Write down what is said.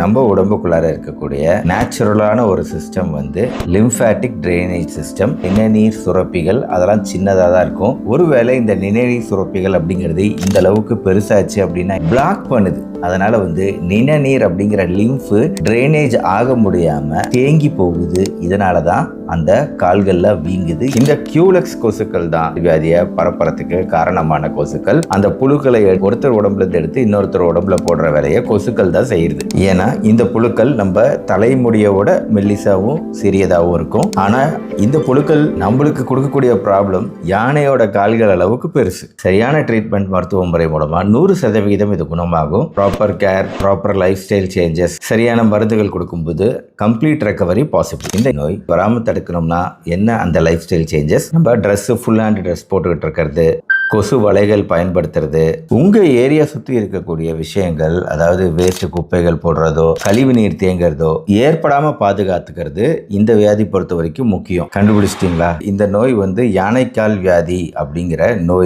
நம்ம உடம்புக்குள்ளார இருக்கக்கூடிய நேச்சுரலான ஒரு சிஸ்டம் வந்து லிம்ஃபேட்டிக் ட்ரைனேஜ் சிஸ்டம் நிணநீர் சுரப்பிகள். அதெல்லாம் சின்னதாக தான் இருக்கும். ஒருவேளை இந்த நிணநீர் சுரப்பிகள் அப்படிங்கிறது இந்த அளவுக்கு பெருசாச்சு அப்படின்னா பிளாக் பண்ணுது. அதனால வந்து நிணநீர் அப்படிங்கிற லிம்ஃபு ட்ரைனேஜ் ஆக முடியாம தேங்கி போகுது. இதனால தான் அந்த கால்கள்ல வீங்குது. இந்த கியூலெக்ஸ் கொசுக்கள் தான் வியாதியை பரப்புறதுக்கு காரணமான கொசுக்கள். அந்த புழுக்களை ஒருத்தர் உடம்புல இருந்து எடுத்து இன்னொருத்தர் உடம்புல போடுற வேலையை கொசுக்கள் தான் செய்யுது. ஏன்னா இந்த புழுக்கள் நம்ம தலைமுடியோட மெல்லிசாவும் சிறியதாகவும் இருக்கும். ஆனா இந்த புழுக்கள் நம்மளுக்கு கொடுக்கக்கூடிய ப்ராப்ளம் யானையோட கால்கள் அளவுக்கு பெருசு. சரியான ட்ரீட்மெண்ட் மருத்துவ முறை மூலமா நூறு சதவிகிதம் இது குணமாகும். Proper care proper lifestyle changes சரியான மருந்துகள் கொடுக்கும்போது கம்ப்ளீட் ரெக்கவரி பாசிபிள் இந்த நோய் வராமல் தடுக்கணும்னா என்ன அந்த லைஃப் ஸ்டைல் சேஞ்சஸ் நம்ம ட்ரெஸ் ஃபுல் ஹேண்ட் ட்ரெஸ் போட்டுக்கிட்டு இருக்கிறது கொசு வலைகள் பயன்படுத்துறது உங்க ஏரியா சுத்தி இருக்கக்கூடிய விஷயங்கள் அதாவது வேஸ்ட் குப்பைகள் போடுறதோ கழிவு நீர் தேங்கிறதோ ஏற்படாம பாதுகாத்துக்கிறது இந்த வியாதி பொறுத்த வரைக்கும் முக்கியம். கண்டுபிடிச்சிட்டிங்களா? இந்த நோய் வந்து யானைக்கால் வியாதி அப்படிங்கிற நோய்.